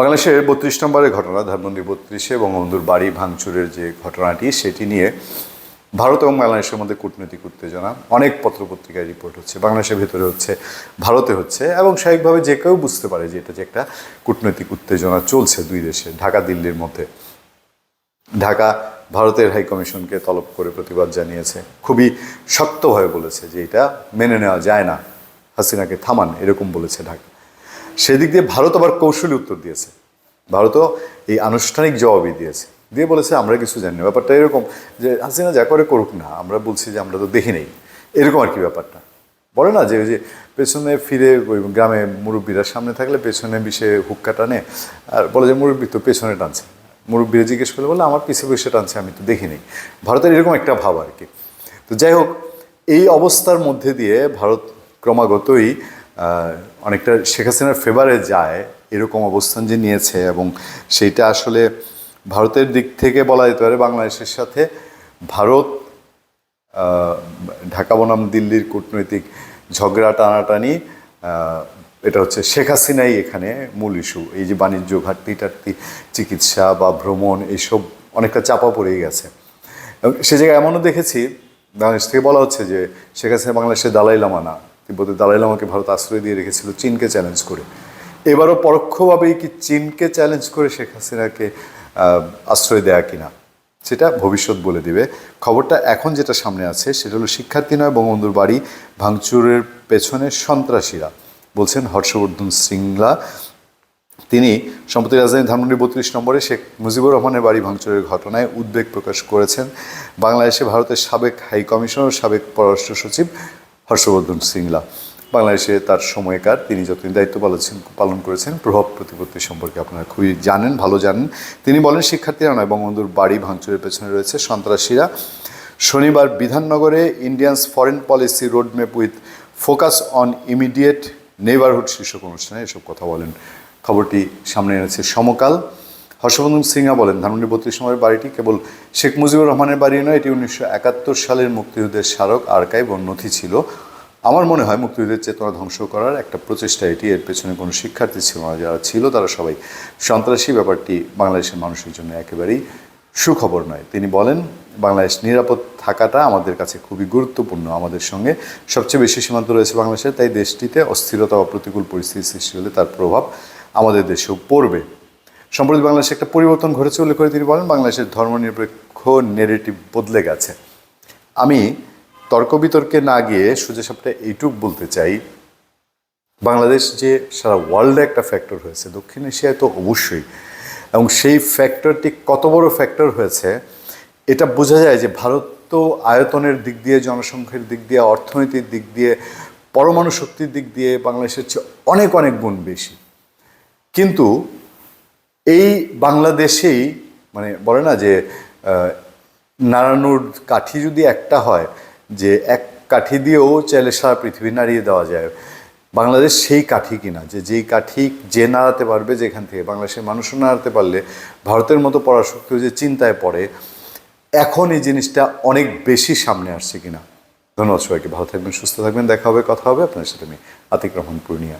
বাংলাদেশের বত্রিশ নম্বরের ঘটনা, ধানমন্ডি বত্রিশে বঙ্গবন্ধুর বাড়ি ভাঙচুরের যে ঘটনাটি, সেটি নিয়ে ভারত এবং বাংলাদেশের মধ্যে কূটনৈতিক উত্তেজনা, অনেক পত্রপত্রিকায় রিপোর্ট হচ্ছে, বাংলাদেশের ভেতরে হচ্ছে, ভারতে হচ্ছে এবং স্বাভাবিকভাবে যে কেউ বুঝতে পারে যে এটা যে একটা কূটনৈতিক উত্তেজনা চলছে দুই দেশে, ঢাকা, দিল্লির মধ্যে। ঢাকা ভারতের হাই কমিশনকে তলব করে প্রতিবাদ জানিয়েছে, খুবই শক্তভাবে বলেছে যে এটা মেনে নেওয়া যায় না, হাসিনাকে থামান, এরকম বলেছে ঢাকা। সেদিক দিয়ে ভারত আবার কৌশলী উত্তর দিয়েছে। ভারতও এই আনুষ্ঠানিক জবাবই দিয়েছে। দিয়ে বলেছে, আমরা কিছু জানি না। ব্যাপারটা এরকম যে, হাসিনা যা করে করুক না, আমরা বলছি যে আমরা তো দেখি নেই। এরকম আর কি ব্যাপারটা। বলে না যে, ওই যে পেছনে ফিরে ওই গ্রামে মুরব্বীরা সামনে থাকলে পেছনে বিষে হুক্কা টানে। আর বলে যে, মুরব্বী তো পেছনে টানছে। মুরব্বীরা জিজ্ঞেস করলে বলে আমার পিছিয়ে বসে টানছে, আমি তো দেখি দেখিনি ভারতের এরকম একটা ভাব আর কি। তো যাই হোক, এই অবস্থার মধ্যে দিয়ে ভারত ক্রমাগতই অনেকটা শেখ হাসিনার ফেভারে যায় এরকম অবস্থান যে নিয়েছে এবং সেইটা আসলে ভারতের দিক থেকে বলা যেতে পারে বাংলাদেশের সাথে ভারত ঢাকা বনাম, দিল্লির কূটনৈতিক ঝগড়া, টানাটানি এটা হচ্ছে শেখ হাসিনাই এখানে মূল ইস্যু এই যে বাণিজ্য ঘাটতি টাটতি, চিকিৎসা বা ভ্রমণ এইসব অনেকটা চাপা পড়ে গেছে। সে জায়গায় এমনও দেখেছি, বাংলাদেশ থেকে বলা হচ্ছে যে শেখ হাসিনা বাংলাদেশের দালাই লামা না। তিব্বতের দালাই লামাকে ভারত আশ্রয় দিয়ে রেখেছিল, চীনকে চ্যালেঞ্জ করে। এবারও পরোক্ষভাবেই কি চীনকে চ্যালেঞ্জ করে শেখ হাসিনাকে আশ্রয় দেয়া কিনা, সেটা ভবিষ্যৎ বলে দিবে। খবরটা এখন যেটা সামনে আছে, সেটা হলো শিক্ষার্থী নয়, বঙ্গবন্ধুর বাড়ি ভাঙচুরের পেছনে সন্ত্রাসীরা। বলছেন হর্ষবর্ধন সিংলা। তিনি সম্প্রতি রাজধানী ধানমন্ডি বত্রিশ নম্বরে শেখ মুজিবুর রহমানের বাড়ি ভাঙচুরের ঘটনায় উদ্বেগ প্রকাশ করেছেন। বাংলাদেশে ভারতের সাবেক হাই কমিশনার সাবেক পররাষ্ট্র সচিব হর্ষবর্ধন সিংলা। বাংলাদেশে তার সময়কার তিনি যতদিন দায়িত্ব পালন পালন করেছেন, প্রভাব প্রতিপত্তি সম্পর্কে আপনারা খুবই জানেন, ভালো জানেন। তিনি বলেন শিক্ষার্থীরা নয় বঙ্গবন্ধুর বাড়ি ভাঙচুরের পেছনে রয়েছে সন্ত্রাসীরা। শনিবার বিধাননগরে Indians foreign policy roadmap with focus on immediate neighbourhood শীর্ষক অনুষ্ঠানে এসব কথা বলেন। খবরটি সামনে এনেছে সমকাল। হর্ষবর্ধন সিংহা বলেন, ধানমন্ডি বত্রিশ নম্বরের বাড়িটি কেবল শেখ মুজিবুর রহমানের বাড়ি নয়, এটি উনিশশো একাত্তর সালের মুক্তিযুদ্ধের স্মারক আর্কাইভ ও নথি ছিল। আমার মনে হয় মুক্তিযুদ্ধের চেতনা ধ্বংস করার একটা প্রচেষ্টা এটি। এর পেছনে কোনো শিক্ষার্থী ছিল না, যারা ছিল তারা সবাই। সন্ত্রাসী ব্যাপারটি বাংলাদেশের মানুষের জন্য একেবারেই সুখবর নয়। তিনি বলেন, বাংলাদেশ নিরাপদ থাকাটা আমাদের কাছে খুবই গুরুত্বপূর্ণ। আমাদের সঙ্গে সবচেয়ে বেশি সীমান্ত রয়েছে বাংলাদেশের, তাই দেশটিতে অস্থিরতা বা প্রতিকূল পরিস্থিতি সৃষ্টি হলে তার প্রভাব আমাদের দেশেও পড়বে। সম্প্রতি বাংলাদেশে একটা পরিবর্তন ঘটেছে উল্লেখ করে তিনি বলেন, বাংলাদেশের ধর্মনিরপেক্ষ নেগেটিভ বদলে গেছে। আমি তর্ক বিতর্কে না গিয়ে সোজা সাপটা এইটুক বলতে চাই, বাংলাদেশ যে সারা ওয়ার্ল্ডে একটা ফ্যাক্টর হয়েছে, দক্ষিণ এশিয়ায় তো অবশ্যই, এবং সেই ফ্যাক্টরটি কত বড় ফ্যাক্টর হয়েছে, এটা বোঝা যায় যে ভারত তো আয়তনের দিক দিয়ে, জনসংখ্যার দিক দিয়ে, অর্থনীতির দিক দিয়ে, পরমাণু শক্তির দিক দিয়ে বাংলাদেশের চেয়ে অনেক অনেক গুণ বেশি। কিন্তু এই বাংলাদেশেই মানে বলে না যে নাড়ানোর কাঠি যদি একটা হয়, যে এক কাঠি দিয়েও চাইলে সারা পৃথিবী নাড়িয়ে দেওয়া যায়, বাংলাদেশ সেই কাঠি কিনা? যে যেই কাঠি যে নাড়াতে পারবে যেখান থেকে, বাংলাদেশের মানুষও নাড়াতে পারলে, ভারতের মতো পরাশক্তিও যে চিন্তায় পড়ে, এখন এই জিনিসটা অনেক বেশি সামনে আসছে কিনা? ধন্যবাদ সবাইকে, ভালো থাকবেন, সুস্থ থাকবেন, দেখা হবে, কথা হবে আপনার সাথে আমি আতিক রহমান পূর্ণিয়া।